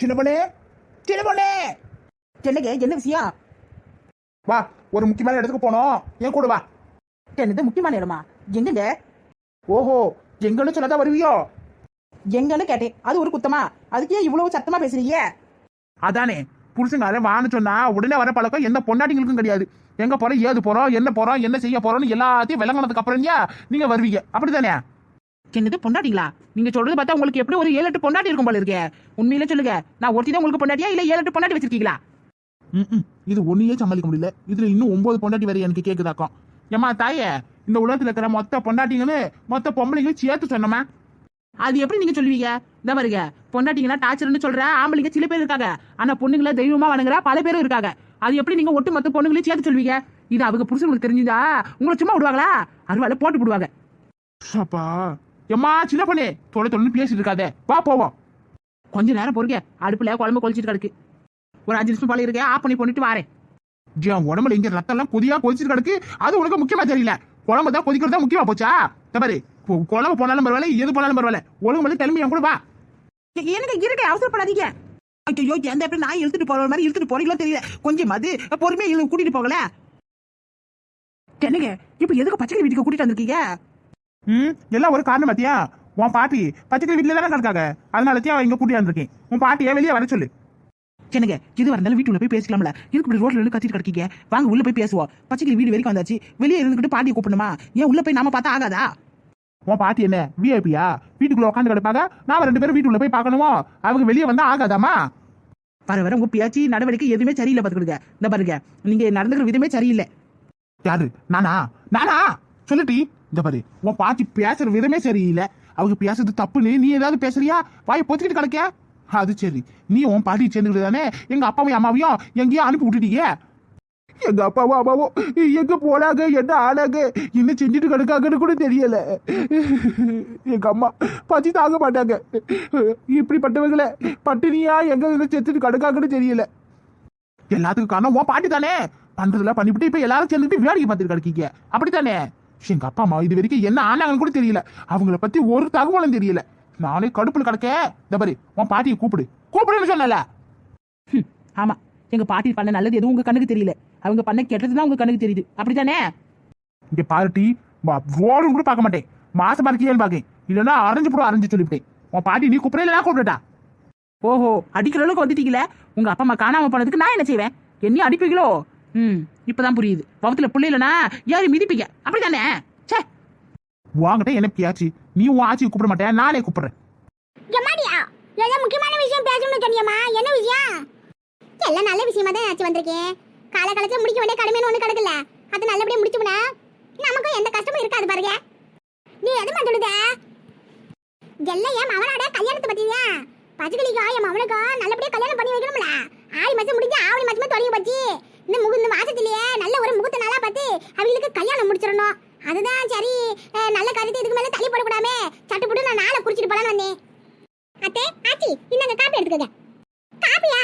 சின்ன பொண்ணே சின்ன என்னங்க என்ன விஷயம்? வா ஒரு முக்கியமான இடத்துக்கு போனோம். என் கூட வா. என்னது முக்கியமான இடமா? எங்கங்க ஓஹோ எங்கன்னு சொன்னதா வருவியோ? எங்கன்னு கேட்டேன். அது ஒரு குத்தமா? அதுக்கு ஏன் இவ்வளவு சத்தமா பேசுறீங்க? அதானே புருஷங்காரன் வான்னு சொன்னா உடனே வர பழக்கம் எந்த பொண்டாட்டிங்களுக்கும் கிடையாது. எங்க போறோம் ஏது போறோம் என்ன போறோம் என்ன செய்ய போறோம்னு எல்லாத்தையும் விளங்கினதுக்கு அப்புறம் நீங்க வருவீங்க. அப்படித்தானே என்னது பொண்டாட்டிங்களா? நீங்க சொல்றது பார்த்தா உங்களுக்கு எப்படி ஒரு ஏழு எட்டு பொண்டாட்டி இருக்கும் போல இருக்கே? உண்மையில சொல்லுங்க. நான் ஒருத்தி தான் உங்களுக்கு பொண்டாட்டியா? இல்ல ஏழு எட்டு பொண்டாட்டி வச்சிருக்கீங்களா? ம்ம். இது ஒன்னையே சமாளிக்க முடியல. இதுல இன்னும் ஒன்பது பொண்டாட்டி வரை எனக்கு கேக்குதாக்கும். ஏமா தாயே இந்த உலகத்துல இருக்கிற மொத்த பொண்டாட்டிங்கன்னு மொத்த பொம்பளைங்களும் சேர்த்து சொன்னமா அது எப்படி நீங்க சொல்லுவீங்க? இந்த பாருங்க. பொண்டாட்டிங்கன்னா டார்ச்சர்னு சொல்ற ஆம்பளைங்க சில பேர் இருக்காங்க. ஆனா பொண்ணுங்களை தெய்வமா வணங்குற பல பேரும் இருக்காங்க. அது எப்படி நீங்க ஒட்டு மொத்த பொண்ணுங்களையும் சேர்த்து சொல்லுவீங்க? இது அவங்க புருஷங்களுக்கு தெரிஞ்சுதா? உங்களை சும்மா விடுவாங்களா? அருவால போட்டு விடுவாங்க. அப்பா எம்மா சின்ன பொண்ணே. தொலை தொலைன்னு பேசிட்டு இருக்காதே வா போவோம். கொஞ்ச நேரம் பொறுங்க. அடுப்புல குழம்பு கொலிச்சிட்டு கிடக்கு. ஒரு அஞ்சு நிமிஷம் பழைய இருக்கேன் ஆஃப் பண்ணி பண்ணிட்டு வரேன். என் உடம்புல இங்க ரத்தம் எல்லாம் கொதியா கொதிச்சிட்டு கிடக்கு. அது உனக்கு முக்கியமா தெரியல. குழம்பு தான் கொதிக்கிறது தான் முக்கியமா போச்சா? இந்த குழம்பு போனாலும் பரவாயில்ல எது போனாலும் பரவாயில்ல. ஒழுங்கு மட்டும் கிளம்பி என் கூட வா. எனக்கு இருக்க? அவசரப்படாதீங்க. ஐயோ எந்த எப்படி நான் இழுத்துட்டு போற மாதிரி இழுத்துட்டு போறீங்களோ தெரியல. கொஞ்சம் அது பொறுமையா இழு கூட்டிட்டு போகல. என்னங்க? இப்ப எதுக்கு பச்சை வீட்டுக்கு கூட்டிட்டு வந்திருக்கீங்க? ம்? எல்லாம் ஒரு காரணம் பாத்தியா? உன் பாட்டி பச்சைக்கிளி வீட்டுல தானே கிடக்காங்க அதனால தான் இங்க கூட்டி வந்திருக்கேன். உன் பாட்டியை வெளியே வர சொல்லு. என்னங்க இது இருந்தாலும் வீட்டுல போய் பேசலாம்ல இதுக்கு இப்படி ரோட்ல இருந்து கத்திட்டு கிடக்கீங்க? வாங்க உள்ள போய் பேசுவோம். பச்சைக்கிளி வீடு வரைக்கும் வந்தாச்சு. வெளியே இருந்துகிட்டு பாட்டியை கூப்பிடணுமா? ஏன் உள்ள போய் நாம பார்த்தா ஆகாதா? உன் பாட்டி என்ன விஐபியா வீட்டுக்குள்ள உட்காந்து கிடப்பாங்க? நாம ரெண்டு பேரும் வீட்டுக்குள்ள போய் பார்க்கணுமோ? அவங்க வெளியே வந்தா ஆகாதாமா? வர வர உங்க பேச்சு நடவடிக்கை எதுவுமே சரியில்லை பாத்துக்கிடுங்க. இந்த பாருங்க நீங்க நடந்துக்கிற விதமே சரியில்லை. யாரு? நானா? நானா? சொல்லுட்டி இந்த பாரு உன் பாட்டி பேசுற விதமே சரியில்லை. அவங்க பேசுறது தப்புன்னு நீ ஏதாவது பேசுறியா? வாயை பொத்திக்கிட்டு கிடக்க அது சரி. நீ உன் பாட்டி சேர்ந்துக்கிட்டு தானே எங்க அப்பாவையும் அம்மாவையும் எங்கேயோ அனுப்பி விட்டுட்டீங்க எங்க அப்பாவும் அம்மாவும் எங்க போனாங்க என்ன ஆனாங்க என்ன செஞ்சுட்டு கிடக்காங்கன்னு கூட தெரியல. எங்க அம்மா பசி தாங்க மாட்டாங்க. இப்படிப்பட்டவங்கள பட்டினியா எங்க செத்துட்டு கிடக்காங்கன்னு தெரியல. எல்லாத்துக்கும் காரணம் உன் பாட்டி தானே. பண்றதுல பண்ணிவிட்டு இப்ப எல்லாரும் சேர்ந்துட்டு வேடிக்கை பார்த்துட்டு கிடக்கீங்க. அப்படித்தானே? எங்க அப்பா அம்மா இது வரைக்கும் என்ன ஆனாங்கன்னு கூட தெரியல. அவங்கள பத்தி ஒரு தகவலும் தெரியல. நானே கடுப்புல கிடக்க. இந்த பாரு உன் பாட்டியை கூப்பிடு. கூப்பிடுன்னு சொன்னல. ஆமா. எங்க பாட்டி பண்ண நல்லது எதுவும் உங்க கண்ணுக்கு தெரியல. அவங்க பண்ண கெட்டதுதான் உங்க கண்ணுக்கு தெரியுது. அப்படித்தானே? இங்க பாட்டி ஓடும் கூட பார்க்க மாட்டேன். மாசமா இருக்கியான்னு பாக்கேன் இல்லைன்னா அரைஞ்சு போட அரைஞ்சு சொல்லிவிட்டேன். உன் பாட்டி நீ கூப்பிட இல்லைனா கூப்பிட்டுட்டா ஓஹோ அடிக்கிற அளவுக்கு வந்துட்டீங்களே. உங்க அப்பா அம்மா காணாம போனதுக்கு நான் என்ன செய்வேன்? என்னையும் அடிப்பீங்களோ? ம் இப்பதான் புரியுது. வகுத்துல புள்ள இல்லைனா யாரும் மிதிப்பீங்க அப்படித்தானே? சே வாங்கிட்ட என்ன பியாச்சு? நீ உன் ஆச்சியை கூப்பிட மாட்டேன் நானே கூப்பிடுறேன். எம்மாடியா ஏதோ முக்கியமான விஷயம் பேசணும்னு சொன்னியம்மா. என்ன விஷயம்? எல்லாம் நல்ல விஷயமா தான் ஆச்சு வந்திருக்கேன் காலகாலத்துல முடிக்க வேண்டிய கடமைன்னு ஒண்ணு கிடக்குல்ல. அது நல்லபடியா முடிச்சுமுனா நமக்கும் எந்த கஷ்டமும் இருக்காது பாருங்க. நீ எதுமா சொல்லுத? எல்லாம் என் மவனோட கல்யாணத்தை பத்தியா? பச்சைக்கிளிக்கா என் மவனுக்கா நல்லபடியா கல்யாணம் பண்ணி வைக்கணும்ல. ஆடி மாசம் முடிஞ்சு ஆவணி மாசமே தொடங்கி போச்சு இந்த முகு இந்த மாசத்திலேயே நல்ல ஒரு முகூர்த்த நாளா பார்த்து அவங்களுக்கு கல்யாணம் முடிச்சிடணும். அதுதான் சரி. நல்ல கருத்து இதுக்கு மேலே தள்ளி போடக்கூடாமே. சட்டுப்புட்டு நான் நாளை குறிச்சிட்டு போலான்னு வந்தேன். அத்தே ஆச்சி இந்தாங்க காப்பி எடுத்துக்கங்க. காப்பியா?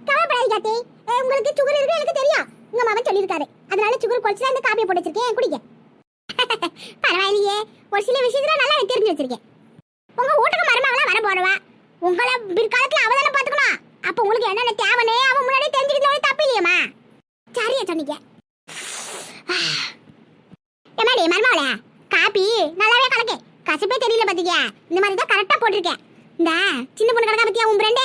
கவலைப்படாதீங்க அத்தே. உங்களுக்கு சுகர் இருக்கு எனக்கு தெரியும். உங்க மாமன் சொல்லியிருக்காரு. அதனால சுகர் குறைச்சு தான் இந்த காப்பியை போட்டு வச்சிருக்கேன். குடிங்க. பரவாயில்லையே. ஒரு சில விஷயத்துல நல்லா எனக்கு தெரிஞ்சு வச்சிருக்கேன். உங்க வீட்டுக்கு மருமகளா வர போறவா உங்களை பிற்காலத்துல அவ தானே பாத்துக்கணும் அப்ப உங்களுக்கு என்னென்ன தேவைன்னு அவன் முன்னாடியே தெரிஞ்சுக்கிட்டு தப்பு இல்லையம்மா? சரியா சொன்னீங்க. எம்மாடி மருமகளே? காப்பி? நல்லாவே கலக்கு. கசப்பே தெரியல பாத்தீங்க இந்த மாதிரி தான் கரெக்டா போட்டிருக்கேன். இந்த சின்ன பொண்ணு கிடக்கா பத்தியா உன் ஃப்ரெண்டு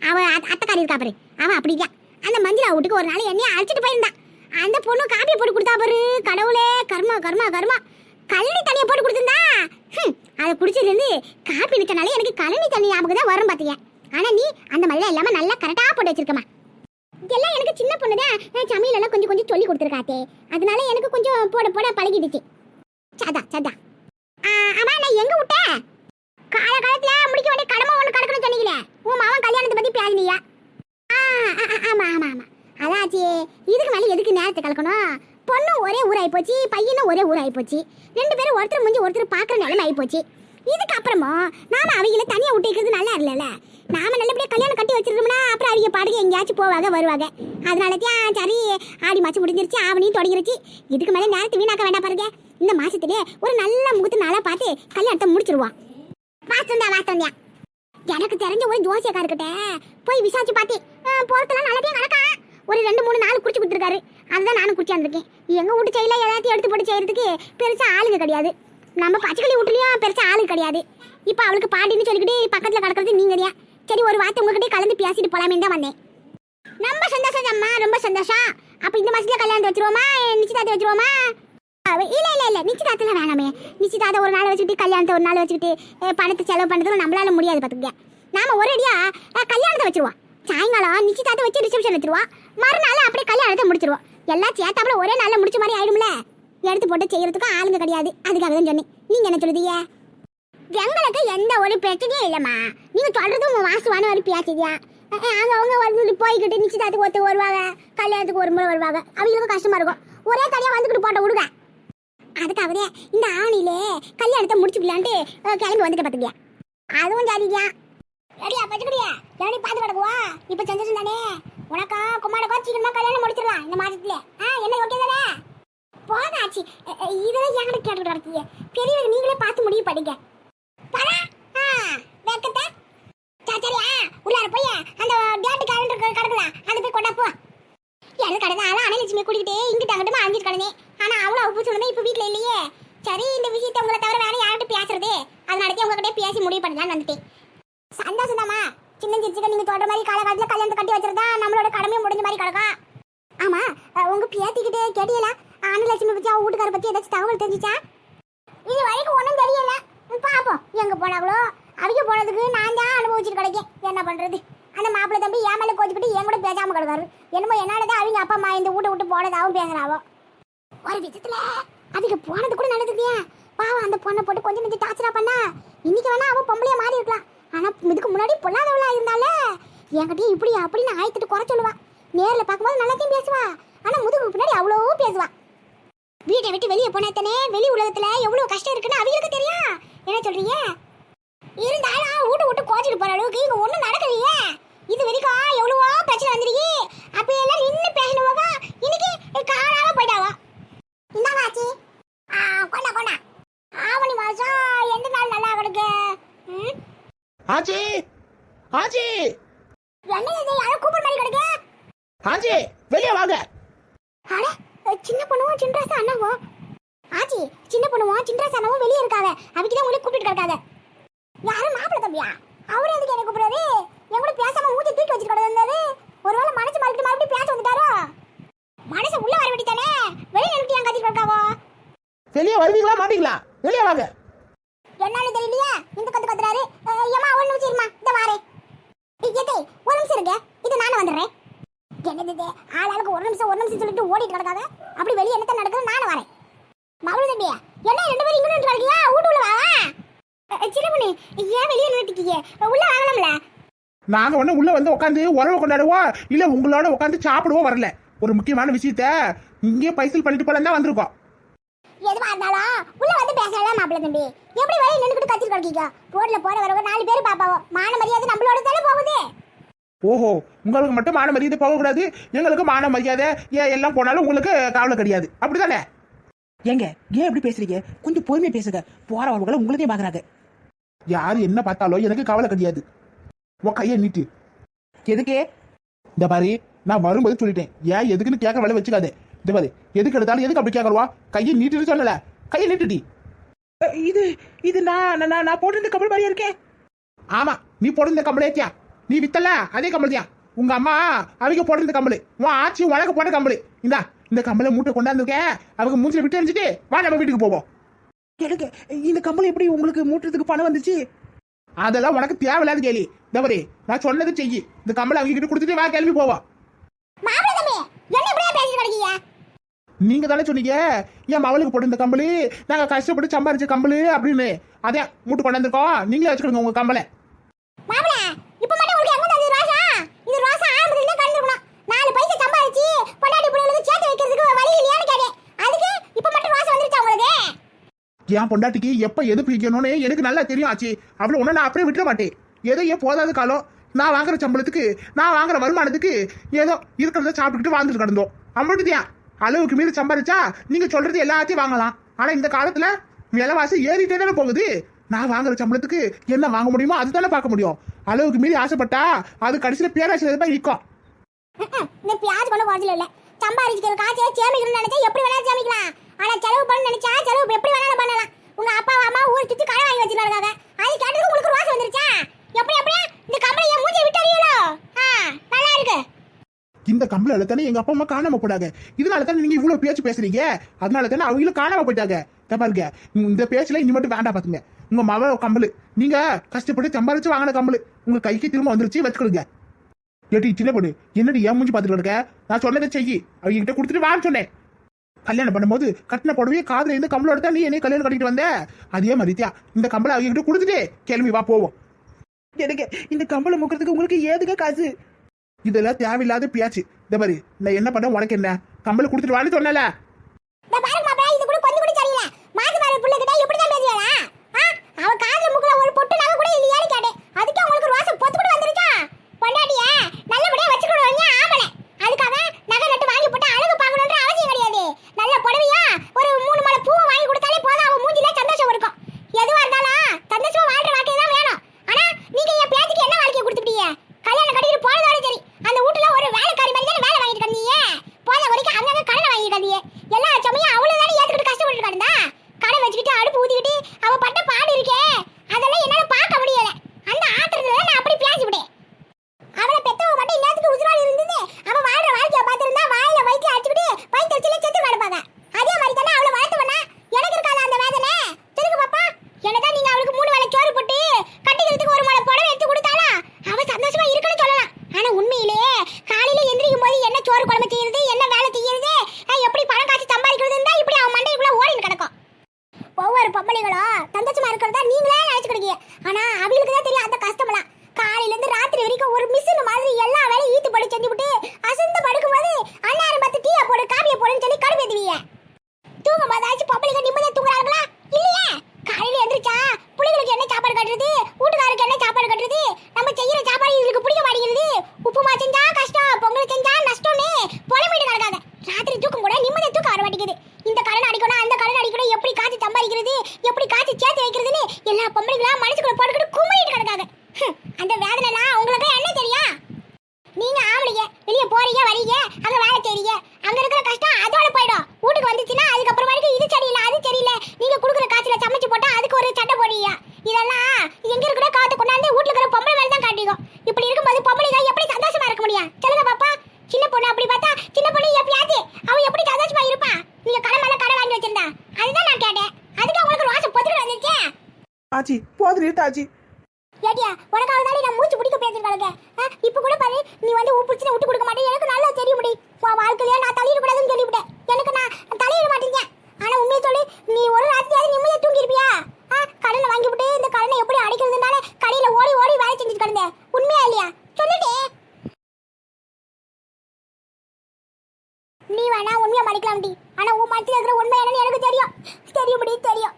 அவ அத்- அத்தைக்காரி இருக்கா பாரு. அவன் அப்படிக்கா. அந்த மஞ்சள் வீட்டுக்கு ஒரு நாள் என்னைய அழைச்சிட்டு போயிருந்தான் அந்த பொண்ணு காப்பி போட்டு கொடுத்தா பாரு. கடவுளே கர்மா கர்மா கர்மா. கழனி தண்ணியை போட்டு கொடுத்துருந்தா? ஹம், அதை குடிச்சதுலேருந்து காப்பி நிற்கனாலே எனக்கு கழனி தண்ணி ஞாபகம் தான் வரும் பாத்தீங்க ஆனா நீ அந்த மாதிரிலாம் இல்லாம நல்லா கரெக்டா போட்டு வச்சிருக்கமா எல்லாம் எனக்கு சின்ன பொண்ணு தான் சமையல் எல்லாம் கொஞ்சம் கொஞ்சம் சொல்லி கொடுத்துருக்காத்தே. அதனால எனக்கு கொஞ்சம் போட போட பழகிடுச்சு. சதா சதா. ஆமா நான் எங்க விட்டேன் கால காலத்துல முடிக்க வேண்டிய கடமை ஒண்ணு கிடக்கணும் சொன்னீங்களே. உன் மாவன் கல்யாணத்தை பத்தி பேசினியா? ஆ, ஆமா ஆமா ஆமா. அதாச்சு இதுக்கு மேலே எதுக்கு நேரத்தை கலக்கணும்? பொண்ணும் ஒரே ஊராயி போச்சு பையனும் ஒரே ஊராயி போச்சு ரெண்டு பேரும் ஒருத்தர் முடிஞ்சு ஒருத்தர் பாக்குற நிலைமை ஆகிப்போச்சு போச்சு இதுக்கு அப்புறமா நாம அவங்கள தனியா விட்டு நல்லா இல்லைல்ல? நாம நல்லபடியா கல்யாணம் கட்டி வச்சிருந்தோம்னா அப்புறம் அவங்க பாட்டுக்கு எங்கேயாச்சும் போவாங்க வருவாங்க அதனால தான் சரி ஆடி மாசம் முடிஞ்சிருச்சு ஆவணியும் தொடங்கிருச்சு. இதுக்கு மேலே நேரத்தை வீணாக்க வேண்டாம் பாருங்க. இந்த மாசத்திலே ஒரு நல்ல முகத்து நாளா பார்த்து கல்யாணத்தை முடிச்சிருவான் வாசந்தா வாசந்தியா எனக்கு தெரிஞ்ச ஒரு ஜோசியக்காரர்கிட்ட போய் விசாரிச்சு பார்த்து அஹ், போறதெல்லாம் நல்லதே நடக்கா? ஒரு ரெண்டு மூணு நாள் குடிச்சு கொடுத்துருக்காரு. அதுதான் நானும் குடிச்சாந்துருக்கேன் எங்க வீட்டு செயல எல்லாத்தையும் எடுத்து போட்டு செய்யறதுக்கு பெருசா ஆளுங்க கிடையாது. நம்ம பச்சைக்கிளி வீட்டுலயும் பெருசா ஆளு கிடையாது. இப்போ அவளுக்கு பாட்டின்னு சொல்லிக்கிட்டு பக்கத்துல கிடக்கிறது நீங்க தான் சரி ஒரு வார்த்தை உங்ககிட்ட கலந்து பேசிட்டு போலாமே தான் வந்தேன். ரொம்ப சந்தோஷம் அம்மா ரொம்ப சந்தோஷம். அப்ப இந்த மாசத்துல கல்யாணத்தை வச்சிருவோமா? நிச்சயதார்த்தம் வச்சிருவோமா? இல்ல இல்ல இல்ல நிச்சயதார்த்தம் வேணாமே. நிச்சயதார்த்தம் ஒரு நாள் வச்சுக்கிட்டு கல்யாணத்தை ஒரு நாள் வச்சுக்கிட்டு பணத்தை செலவு பண்றதுல நம்மளால முடியாது பாத்துக்க நாம ஒரேடியா கல்யாணத்தை வச்சிருவோம். சாயங்காலம் நிச்சயதார்த்தம் வச்சு ரிசப்ஷன் வச்சிருவோம். மறுநாள் அப்படியே கல்யாணத்தை முடிச்சிருவோம். எல்லாம் சேர்த்தாப்புல ஒரே நாள்ல முடிச்ச மாதிரி ஆயிடும்ல? எடுத்து போட்டு செய்யறதுக்கும் ஆளுங்க கிடையாது. அதுக்காக தான் சொன்னேன். நீங்க என்ன சொல்லுதீங்க? எங்களுக்கு எந்த ஒரு பிரச்சனையும் இல்லைம்மா. நீங்க சொல்றது உங்க வாசுவான ஒரு பேசுதியா அவங்க அவங்க வந்து போய்கிட்டு நிச்சயதார்த்துக்கு ஒருத்தர் வருவாங்க கல்யாணத்துக்கு ஒரு முறை வருவாங்க. அவங்களுக்கு கஷ்டமா இருக்கும். ஒரே தனியாக வந்துக்கிட்டு போட்ட விடுங்க. அதுக்காகவே இந்த ஆணிலே கல்யாணத்தை முடிச்சுக்கலான்ட்டு அஹ், கிளம்பி வந்துட்டு பார்த்துக்கியா அதுவும் சரியா ரெடியா பச்சுக்கிறியா எப்படி பார்த்து கிடக்குவா? இப்போ சந்தோஷம் தானே உனக்கா குமாரக்கா சீக்கிரமா கல்யாணம் முடிச்சிடலாம் இந்த மாதத்துல. ஆ என்ன ஓகே தானே? போதாச்சு. அஹ், இதெல்லாம் என்கிட்ட கேட்டு கிடக்கீங்க பெரியவங்க நீங்களே பார்த்து முடிவு படிங்க பரா ஆ வெக்கத்தை சாச்சரியா உள்ளார போய் அந்த டேட்டு கேலண்டர் கிடக்குதா அது போய் கொண்டா போ எனக்கு கடந்த கூட்டிகிட்டே இங்கிட்ட அங்கிட்டுமா அழிஞ்சிட்டு கிடந்தே ஆனா அவ்வளோ உப்பு சொன்னதே இப்போ வீட்டில் இல்லையே. சரி இந்த விஷயத்தை உங்களை தவிர வேற யார்கிட்ட பேசுறது? அதனால உங்ககிட்ட பேசி முடிவு பண்ணலான்னு வந்துட்டேன். சந்தோஷம் தாமா சின்ன சிரிச்சுக்க நீங்க சொல்ற மாதிரி காலகாலத்தில் கல்யாணத்தை கட்டி வச்சிருந்தா நம்மளோட கடமையும் முடிஞ்ச மாதிரி கிடக்கும். ஆமா உங்க பேத்திக்கிட்டே கேட்டியலா? அனலட்சுமி பத்தி அவ வீட்டுக்கார பத்தி ஏதாச்சும் தகவல் தெரிஞ்சிச்சா? இது வரைக்கும் ஒன்றும் தெரியல. பாப்போம் எங்க போனாங்களோ அவங்க போனதுக்கு நான் தான் அனுபவிச்சுட்டு கிடைக்கேன். என்ன பண்றது? அந்த மாப்பிள்ளை தம்பி என் மேலே கோச்சுக்கிட்டு என் கூட பேசாம கிடக்காரு. என்னமோ என்னாலதான் அவங்க அப்பா அம்மா இந்த வீட்டை விட்டு போனதாகவும் பேசுறாவோ. ஒரு விதத்துல அதுக்கு போனது கூட நல்லதுதியா பாவம் அந்த பொண்ணை போட்டு கொஞ்சம் கொஞ்சம் டார்ச்சரா பண்ணா. இன்னைக்கு வேணா அவன் பொம்பளையா மாறி இருக்கலாம். ஆனா இதுக்கு முன்னாடி பொல்லாதவளா இருந்தாலே என்கிட்டயும் இப்படி அப்படின்னு ஆயத்துட்டு குறை சொல்லுவா. நேரில் பார்க்கும்போது நல்லாத்தையும் பேசுவா. ஆனா முதுகு பின்னாடி அவ்வளோ பேசுவா. வீட்டை விட்டு வெளியே போனத்தனே வெளி உலகத்துல எவ்வளவு கஷ்டம் இருக்குன்னு அவங்களுக்கு தெரியும். என்ன சொல்றீங்க? இருந்தாலும் வீட்டு விட்டு கோச்சிட்டு போற அளவுக்கு இங்க ஒண்ணும் நடக்கலையே. இது வரைக்கும் எவ்வளவோ பிரச்சனை வந்துருக்கு. அப்ப எல்லாம் நின்னு பேசணுவாங்க இன்னைக்கு காணாம போயிட்டாவா இந்தாங்க ஆச்சி. கொண்டா கொண்டா ஆவணி மாசம் எந்த நாள் நல்லா கிடக்கு? ஆச்சி ஆச்சி. என்ன இது? யாரோ கூப்பிட மாதிரி கிடக்கு? ஆச்சி வெளியே வாங்க. அட சின்ன பொண்ணுவும் சின்ராசா அண்ணாவும் ஆச்சி சின்ன பொண்ணுவும் சின்ராசா அண்ணாவும் வெளியே இருக்காங்க. அவங்க தான் உங்களை கூப்பிட்டு கிடக்காங்க யாரும் மாப்பிள்ள தம்பியா அவரு எதுக்கு என்ன கூப்பிடுறாரு என் கூட பேசாம மூஞ்சி தூக்கி வச்சுட்டு கிடந்தாரு ஒருவேளை மனசு மறுபடியும் மறுபடியும் பேச வந்துட்டாரோ மனசு உள்ள வர வேண்டித்தானே வெளியே நிறுத்தி ஏன் கத்திட்டு இருக்காவோ வெளியே வருவீங்களா மாட்டீங்களா? வெளியே வாங்க. என்னாலும் தெரியலையா? இந்த கத்து கத்துறாரு ஏம்மா ஒரு நிமிஷம் இருமா. இந்த வாரே. ஏத்தே ஒரு நிமிஷம் இருங்க. இது நானும் வந்துடுறேன். என்னது இது? ஆளாளுக்கு ஒரு நிமிஷம் ஒரு நிமிஷம் சொல்லிட்டு ஓடிட்டு கிடக்காத அப்படி வெளியே என்னத்த நடக்குது நானும் வரேன். மகளு தம்பியா என்ன ரெண்டு பேரும் இங்கே நின்று இருக்கியா வீட்டுக்குள்ள வா அஹ், சின்ன பொண்ணு ஏன் வெளியே நின்றுட்டீங்க உள்ள வாங்கலாம்ல. நாங்க ஒண்ணு உள்ள வந்து உட்காந்து உறவு கொண்டாடுவோம். இல்ல உங்களோட உட்காந்து சாப்பிடுவோம் வரல. ஒரு முக்கியமான விஷயத்த இங்கேயே பைசல் பண்ணிட்டு போலாம் தான் வந்திருக்கோம். எதுவா இருந்தாலும் உள்ள வந்து பேசலாம் மாப்பிள்ள தம்பி. எப்படி வெளியே நின்றுக்கிட்டு கத்திட்டு கிடக்கீங்க? ரோட்ல போற வரவங்க நாலு பேர் பாப்பாவோ. மான மரியாதை நம்மளோட தானே போகுது? ஓஹோ உங்களுக்கு மட்டும் மான மரியாதை போகக்கூடாது. எங்களுக்கு மான மரியாதை ஏன் எல்லாம் போனாலும் உங்களுக்கு கவலை கிடையாது. அப்படிதானே? ஏங்க ஏன் எப்படி பேசுறீங்க? கொஞ்சம் பொறுமையா பேசுங்க. போறவங்களை உங்களதே பாக்குறாங்க. யார் என்ன பார்த்தாலும் எனக்கு கவலை கிடையாது. உன் கையை நீட்டு. எதுக்கு? இந்த பாரு நான் வரும்போது சொல்லிட்டேன். ஏன் எதுக்குன்னு கேட்க வேலை வச்சுக்காதே. பாரு எதுக்கு எடுத்தாலும் எதுக்கு அப்படி கேட்கறவா கையை நீட்டுன்னு சொல்லல. கையை நீட்டுடி. இது இது நான் நான் நான் போட்டிருந்த கப்பல் மாதிரியா இருக்கேன் ஆமா நீ போட்டிருந்த கம்பளேத்தியா நீ வித்தல அதே கம்பளத்தியா உங்க அம்மா அவங்க போட்டிருந்த கம்பளு உன் ஆச்சி உனக்கு போட்ட கம்பளு இந்தா இந்த கம்பளை மூட்டை கொண்டாந்துருக்கேன் அவங்க மூஞ்சில விட்டு எரிஞ்சிட்டு வா நம்ம வீட்டுக்கு போவோம். எனக்கு இந்த கம்பல் எப்படி உங்களுக்கு மூட்டுறதுக்கு பணம் வந்துச்சு? அதெல்லாம் உனக்கு தேவையில்லாத கேள்வி தவறே நான் சொன்னது செய்யி இந்த கம்பளை அவங்க கிட்ட கொடுத்துட்டு வா கிளம்பி போவோம். என்ன இப்படியே பேசிட்டு நீங்க தானே சொன்னீங்க? என் மவளுக்கு போட்டு இந்த கம்பளி நாங்க கஷ்டப்பட்டு சம்பாரிச்ச கம்பளி அப்படின்னு. அதே மூட்டு கொண்டாந்துருக்கோம். நீங்களே வச்சுக்கோங்க உங்க கம்பளை. என் பொண்டாட்டிக்கு எப்ப எது பிடிக்கணும்னு எனக்கு நல்லா தெரியும் ஆச்சு. அவளை ஒண்ணு நான் அப்படியே விட்டுற மாட்டேன். ஏதோ ஏன் போதாத காலம் நான் வாங்குற சம்பளத்துக்கு நான் வாங்குற வருமானத்துக்கு ஏதோ இருக்கிறத சாப்பிட்டுக்கிட்டு வாழ்ந்துட்டு கிடந்தோம். அவ்வளோதான் அளவுக்கு மீறி சம்பாதிச்சா நீங்க சொல்றது எல்லாத்தையும் வாங்கலாம். ஆனா இந்த காலத்துல விலைவாசி ஏறிட்டே தானே போகுது. நான் வாங்குற சம்பளத்துக்கு என்ன வாங்க முடியுமோ அதுதானே பார்க்க முடியும். அளவுக்கு மீறி ஆசைப்பட்டா அது கடைசியில பேராசிரியர் தான் நிற்கும் இந்த பியாஜ் கொண்டு குறைச்சல இல்ல. சம்பாதிக்கிற காசை சேமிக்கணும்னு நினைச்சா எப்படி வேணாலும் சேமிக்கலாம். ஆனா செலவு பண்ண நினைச்சா செலவு எப்படி வேணாலும் பண்ணலாம். உங்க அப்பா அம்மா ஊர் சுத்தி கடன் வாங்கி வச்சிருக்காங்க அது கேட்டதுக்கு உங்களுக்கு ரோஸ் வந்துருச்சா? எப்படி எப்படியா இந்த கம்பெனி என் மூஞ்சி விட்டு அறியலோ நல்லா இருக்கு. இந்த கம்பளால தானே எங்க அப்பா அம்மா காணாம போட்டாங்க இதனால தானே நீங்க இவ்வளவு பேச்சு பேசுறீங்க? அதனால தானே அவங்களும் காணாம போயிட்டாங்க. தப்பாருங்க பாருங்க. இந்த பேச்சுல இனி மட்டும் வேண்டாம் பாத்துங்க. உங்க மவ கம்பளு. நீங்க கஷ்டப்பட்டு சம்பாரிச்சு வாங்கின கம்பளு. உங்க கைக்கு திரும்ப வந்துருச்சு வச்சுக்கிடுங்க ஏட்டி சின்ன பொண்ணு என்னடி ஏன் மூஞ்சி பாத்துட்டு இருக்க? நான் சொன்னதை செய்யி. அவங்க கிட்ட கொடுத்துட்டு வான்னு சொன்னேன். கல்யாணம் பண்ணும்போது கட்டின புடவையே காதுல இருந்து கம்பளோட எடுத்தா நீ என்னைய கல்யாணம் கட்டிட்டு வந்த? அதே மாதிரியா இந்த கம்பளை அவங்க கிட்ட கொடுத்துட்டு கிளம்பி வா போவோம். எனக்கு இந்த கம்பளை முக்கிறதுக்கு உங்களுக்கு ஏதுக்க காசு? இதெல்லாம் தேவையில்லாத பியாச்சு இந்த மாதிரி நான் என்ன பண்ண உனக்கு என்ன? கம்பளை கொடுத்துட்டு வான்னு சொன்னல. அவ காதுல முக்குல ஒரு பொட்டு நகை கூட இல்லையான்னு கேட்டேன் அதுக்கு உங்களுக்கு ரோசை பொத்து கூட வந்துருச்சா? பொண்டாட்டிய ஆச்சி போது நிறுத்தாச்சி ஏட்டியா உனக்காக நான் மூச்சு பிடிக்க பேசிருக்காங்க இப்ப கூட பாரு நீ வந்து உன் பிரச்சனை விட்டு கொடுக்க மாட்டேன். எனக்கு நல்லா தெரியும் முடி. உன் வாழ்க்கையில நான் தலையிட கூடாதுன்னு சொல்லிவிட்டேன். எனக்கு நான் தலையிட மாட்டேங்க ஆனா உண்மையை சொல்லி நீ ஒரு ராத்திரியாவது நிம்மதியா தூங்கி இருப்பியா கடனை வாங்கி விட்டு இந்த கடனை எப்படி அடைக்கிறதுனால கடையில ஓடி ஓடி வேலை செஞ்சுட்டு கிடந்தேன். உண்மையா இல்லையா? சொல்லுடே. நீ வேணா உண்மையா மறைக்கலாம் டி ஆனா உன் மனசுல இருக்கிற உண்மை என்னன்னு எனக்கு தெரியும். தெரியும் முடி தெரியும்.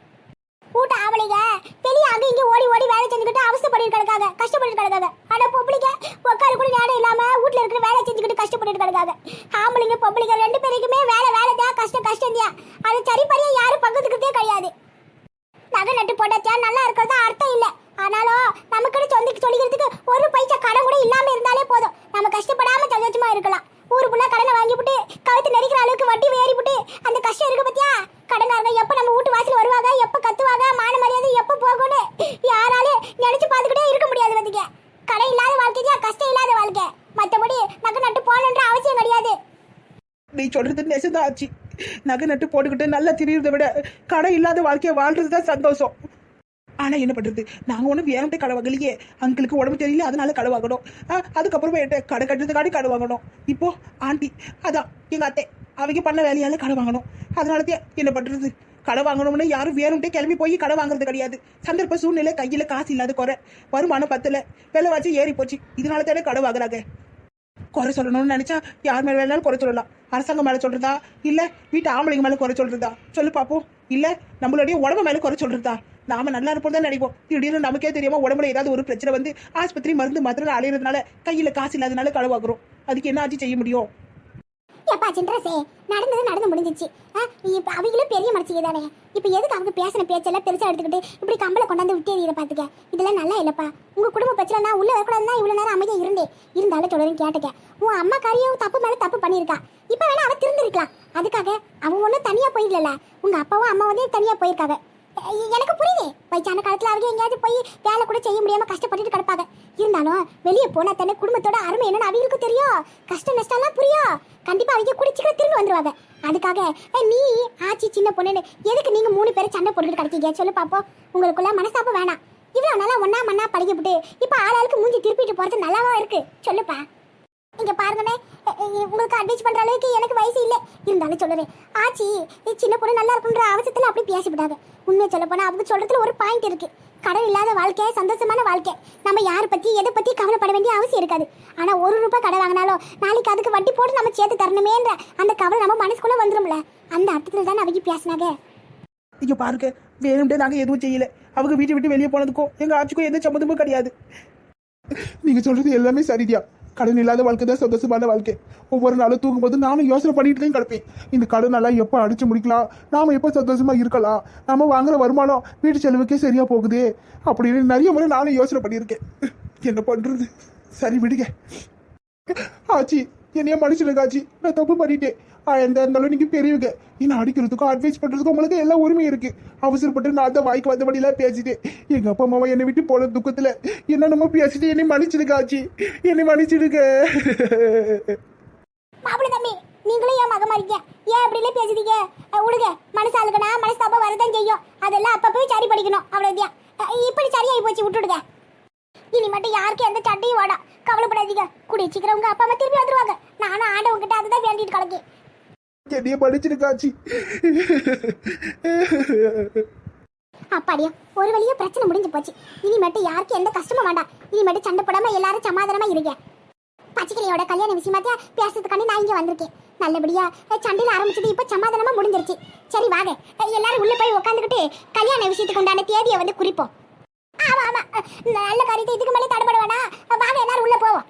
கூட்ட ஆவலிங்க. வெளிய அங்க இங்க ஓடி ஓடி வேலை செஞ்சுக்கிட்டு அவசரப்பட்டு கிடக்காங்க கஷ்டப்பட்டு கிடக்காங்க ஆனா பொம்பளைங்க உட்கார கூட நேரம் இல்லாம வீட்ல இருக்கிற வேலை செஞ்சுக்கிட்டு கஷ்டப்பட்டு கிடக்காங்க ஆம்பளைங்க பொம்பளைங்க ரெண்டு பேருக்குமே வேலை வேலை தான் கஷ்டம் கஷ்டம் தான் அது சரி பரியா யாரும் பக்கத்துக்கிட்டே கிடையாது. நகை நட்டு போட்டாச்சா நல்லா இருக்கிறதா அர்த்தம் இல்லை. ஆனாலும் நமக்குன்னு சொந்த சொல்லிக்கிறதுக்கு ஒரு பைசா கடன் கூட இல்லாம இருந்தாலே போதும். நம்ம கஷ்டப்படாம சந்தோஷமா இருக்கலாம். ஊருக்குள்ள கடனை வாங்கிவிட்டு கழுத்து நெரிக்கிற அளவுக்கு வட்டி ஏறிவிட்டு அந்த கஷ்டம் இருக்கு பத்தியா? கடங்காரங்க எப்ப நம்ம வீட்டு வாசல் வருவாங்க? எப்ப கத்துவாங்க? மான மரியாதை எப்ப போகும்னு யாராலும் நினைச்சு பார்த்துக்கிட்டே இருக்க முடியாது வந்துங்க கடை இல்லாத வாழ்க்கையா கஷ்டம் இல்லாத வாழ்க்கை. மற்றபடி நகை நட்டு போகணுன்ற அவசியம் கிடையாது. நீ சொல்றது நெசந்தான் ஆச்சு நகை நட்டு போட்டுக்கிட்டு நல்லா திரியறதை விட கடை இல்லாத வாழ்க்கையை வாழ்றது தான் சந்தோஷம். ஆனால் என்ன பண்ணுறது நாங்கள் ஒன்றும் வேணும்ட்டே கடை வாங்கலையே அங்கிளுக்கு உடம்பு தெரியல அதனால கடை வாங்கணும் அதுக்கப்புறமா என்கிட்ட கடை கட்டுறதுக்காண்டி கடை வாங்கணும். இப்போது ஆண்டி அதான் எங்கள் அத்தை அவங்க பண்ண வேலையால் கடை வாங்கணும். அதனாலதான் என்ன பண்ணுறது கடை வாங்கணும்னு யாரும் வேணும்ட்டே கிளம்பி போய் கடை வாங்குறது கிடையாது. சந்தர்ப்ப சூழ்நிலை கையில் காசு இல்லாத குறை. வருமானம் பத்தல. விலைவாசி ஏறி போச்சு. இதனால தானே கடை வாங்குறாங்க. குறை சொல்லணும்னு நினச்சா யார் மேலே வேணாலும் குறை சொல்லலாம். அரசாங்கம் மேலே சொல்கிறதா இல்லை வீட்டு ஆம்பளைங்க மேலே குறை சொல்கிறதா சொல்லு பார்ப்போம் இல்லை நம்மளுடைய உடம்பு மேலே குறை சொல்கிறதா நாம நல்லா இருப்போம் தான் நினைப்போம். திடீர்னு நமக்கே தெரியாம உடம்புல ஏதாவது ஒரு பிரச்சனை வந்து ஆஸ்பத்திரி மருந்து மாத்திரம் அலையிறதுனால கையில காசு இல்லாதனால களவாக்குறோம். அதுக்கு என்ன ஆச்சு செய்ய முடியும்? எப்பா சின்ரசே நடந்தது நடந்து முடிஞ்சிச்சு. ஆ, இப்ப அவங்களும் பெரிய மனுஷங்க தானே இப்ப எதுக்கு அவங்க பேசின பேச்செல்லாம் பெருசா எடுத்துக்கிட்டு இப்படி கம்பளை கொண்டாந்து விட்டு எறிகிற பாத்துக்க? இதெல்லாம் நல்லா இல்லப்பா. உங்க குடும்ப பிரச்சனை நான் உள்ள வரக்கூடாதுன்னா இவ்வளவு நேரம் அமைதியா இருந்தேன் இருந்தாலும் தொடரும் கேட்டுக்க உன் அம்மா காரியம் தப்பு மேல தப்பு பண்ணியிருக்கா. இப்ப வேணா அவ திருந்திருக்கலாம். அதுக்காக அவங்க ஒண்ணும் தனியா போயிடல உங்க அப்பாவும் அம்மாவும் தனியா போயிருக்காங்க எனக்கு புரியுது. வயசான காலத்தில் அவங்க எங்கேயாவது போய் வேலை கூட செய்ய முடியாமல் கஷ்டப்பட்டுட்டு கிடப்பாங்க. இருந்தாலும் வெளியே போனால் தானே குடும்பத்தோட அருமை என்னன்னு அவங்களுக்கு தெரியும். கஷ்ட நஷ்டம்லாம் புரியும். கண்டிப்பாக அவங்க குடிச்சுக்கிற திரும்பி வந்துருவாங்க. அதுக்காக நீ ஆச்சி சின்ன பொண்ணுன்னு எதுக்கு நீங்கள் மூணு பேரும் சண்டை போட்டுக்கிட்டு கிடைக்கீங்க? சொல்லு பார்ப்போம் உங்களுக்குள்ள மனசாப்பம் வேணாம். இவ்வளோ நல்லா ஒன்றா மண்ணா பழகிவிட்டு இப்போ ஆளாளுக்கு மூஞ்சி திருப்பிட்டு போகிறது நல்லாவா இருக்கு? சொல்லுப்பா. இங்க பாருங்கண்ணே உங்களுக்கு அட்வைஸ் பண்ற அளவுக்கு எனக்கு வயசு இல்ல. இருந்தாலும் சொல்லுறேன். ஆச்சி நீ சின்ன பொண்ணு நல்லா இருக்குன்ற அவசரத்துல அப்படி பேசிவிடாத. உண்மையை சொல்ல போனா அவங்க சொல்றதுல ஒரு பாயிண்ட் இருக்கு. கடன் இல்லாத வாழ்க்கை சந்தோஷமான வாழ்க்கை. நம்ம யாரை பத்தி எதை பத்தி கவலைப்பட வேண்டிய அவசியம் இருக்காது. ஆனா ஒரு ரூபாய் கடன் வாங்கினாலும் நாளைக்கு அதுக்கு வட்டி போட்டு நம்ம சேர்த்து தரணுமேன்ற அந்த கவலை நம்ம மனசுக்குள்ள வந்துரும்ல. அந்த அர்த்தத்துல தானே அவங்க பேசினாங்க. இங்க பாருங்க வேணும்டே நாங்க எதுவும் செய்யல. அவங்க வீட்டை விட்டு வெளியே போனதுக்கும் எங்க ஆட்சிக்கும் எந்த சம்மந்தமும் கிடையாது. நீங்க சொல்றது எல்லாமே சரிதியா கடன் இல்லாத வாழ்க்கை தான் சந்தோஷமான வாழ்க்கை. ஒவ்வொரு நாளும் தூங்கும்போது நானும் யோசனை பண்ணிட்டு தான் கிடப்பேன். இந்த கடன் எல்லாம் எப்போ அடிச்சு முடிக்கலாம்? நாம எப்போ சந்தோஷமா இருக்கலாம்? நாம வாங்குற வருமானம் வீட்டு செலவுக்கே சரியா போகுது. அப்படின்னு நிறைய முறை நானும் யோசனை பண்ணியிருக்கேன். என்ன பண்றது? சரி விடுங்க. ஆச்சி என்னைய மனுஷனுக்கு ஆச்சி. நான் தப்பு பண்ணிட்டேன். எந்த இருந்தாலும் நீங்க பெரியவங்க. என்ன அடிக்கிறதுக்கும் அட்வைஸ் பண்றதுக்கும் உங்களுக்கு எல்லா உரிமையும் இருக்கு. அவசரப்பட்டு நான் தான் வாய்க்கு வந்தபடியெல்லாம் பேசிட்டேன். எங்க அப்பா அம்மாவை என்னை விட்டு போன துக்கத்துல நம்ம பேசிட்டு என்னை மன்னிச்சிடுங்க என்னை மன்னிச்சிடுங்க. மாப்பிள்ள தம்பி நீங்களும் ஏன் மகமா இருக்கீங்க? ஏன் அப்படிலே பேசுறீங்க அஹ், விடுங்க மனசு அழுகனா மனஸ்தாபம் வரதான் செய்யும். அதெல்லாம் அப்பப்போ சரி படிக்கணும் அவ்வளவுதான். இப்படி சரியாகி போச்சு விட்டுடுங்க. இனி மட்டும் யாருக்கும் எந்த சட்டையும் வேடாம் கவலைப்படாதீங்க. கூடிய சீக்கிரம் உங்க அப்பா அம்மா திருப்பி வந்துருவாங்க. நானும் ஆண்டவங்கிட்ட அதுதான் வேண்டிட்டு கிடக்கேன். என்னைய மன்னிச்சிடுங்க அப்பாடியா ஒரு வழியா பிரச்சனை முடிஞ்சு போச்சு. இனி மட்டும் யாருக்கும் எந்த கஷ்டமும் வேண்டாம். இனி மட்டும் சண்டை போடாம எல்லாரும் சமாதானமா இருங்க. பச்சைக்கிளியோட கல்யாண விஷயமாத்தியா பேசுறதுக்காண்டி நான் இங்க வந்திருக்கேன். நல்லபடியா சண்டையில ஆரம்பிச்சது இப்ப சமாதானமா முடிஞ்சிருச்சு. சரி வாங்க. எல்லாரும் உள்ள போய் உட்காந்துக்கிட்டு கல்யாண விஷயத்துக்கு உண்டான தேதியை வந்து குறிப்போம். ஆமா ஆமா. நல்ல காரியத்தை இதுக்கு மேலே தடுபட வேணாம். வாங்க எல்லாரும் உள்ள போவோம்.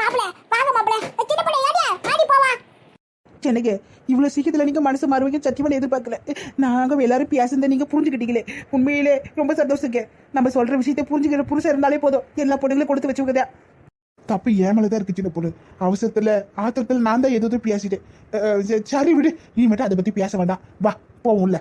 மாப்பிள வாங்க மாப்பிள. சின்ன பிள்ளை ஏடியா ஆடி போவா. எனக்கு இவ்வளோ சீக்கிரத்தில் நீங்க மனசு மாறுவீங்க சத்தியமா எதிர்பார்க்கல. நாங்க எல்லாரும் பேசுறத நீங்கள் புரிஞ்சுக்கிட்டீங்களே. உண்மையிலே ரொம்ப சந்தோஷங்க. நம்ம சொல்கிற விஷயத்தை புரிஞ்சுக்கிற புருஷன் இருந்தாலே போதும். எல்லா பொண்ணுங்களும் கொடுத்து வச்சுக்கதா தப்பு ஏமல தான் இருக்கு சின்ன பொண்ணு. அவசரத்தில் ஆத்திரத்தில் நான் தான் எதுவும் பேசிட்டேன். சரி விடு. நீ மட்டும் அதை பற்றி பேச வேண்டாம். வா போவோம்ல.